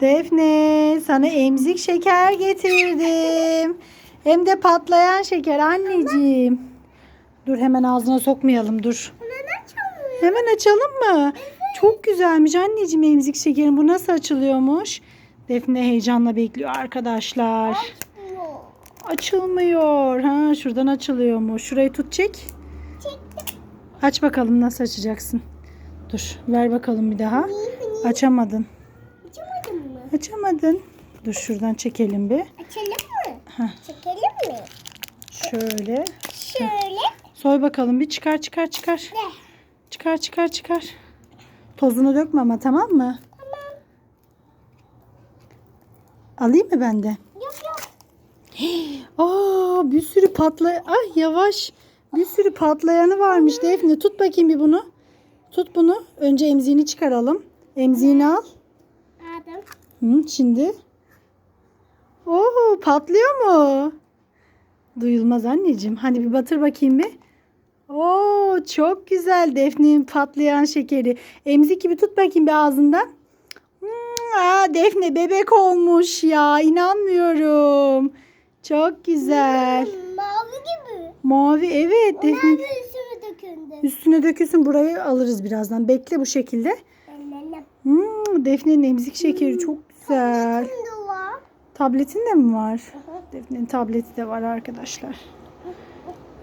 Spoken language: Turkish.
Defne sana emzik şeker getirdim. Hem de patlayan şeker anneciğim. Dur hemen ağzına sokmayalım dur. Hemen açalım. Hemen açalım mı? Çok güzelmiş anneciğim emzik şekerin. Bu nasıl açılıyormuş? Defne heyecanla bekliyor arkadaşlar. Yok. Açılmıyor. Ha şuradan açılıyormuş. Şurayı tut çek. Çektim. Aç bakalım nasıl açacaksın. Dur ver bakalım bir daha. Açamadın. Açamadın. Dur şuradan çekelim bir. Açalım mı? Heh. Çekelim mi? Şöyle. Şöyle. Soy bakalım bir çıkar çıkar çıkar. De. Çıkar çıkar çıkar. Tozunu dökme ama tamam mı? Tamam. Alayım mı ben de? Yok yok. Aa bir sürü patla... Ay yavaş. Bir sürü patlayanı varmış Defne. Tut bakayım bir bunu. Tut bunu. Önce emziğini çıkaralım. Emziğini al. Aldım. Hı, şimdi. Oo patlıyor mu? Duyulmaz anneciğim. Hani bir batır bakayım bir. Oo çok güzel Defne'nin patlayan şekeri. Emzik gibi tut bakayım bir ağzından. Hmm, aa, Defne bebek olmuş ya. İnanmıyorum. Çok güzel. Mavi gibi. Mavi evet Defne. Mavi üstüme döküldü. Üstüne dökülsün burayı alırız birazdan. Bekle bu şekilde. Ellerim. Hmm, Defne'nin emzik şekeri çok güzel. Tabletinde mi var? Defne'nin tableti de var arkadaşlar.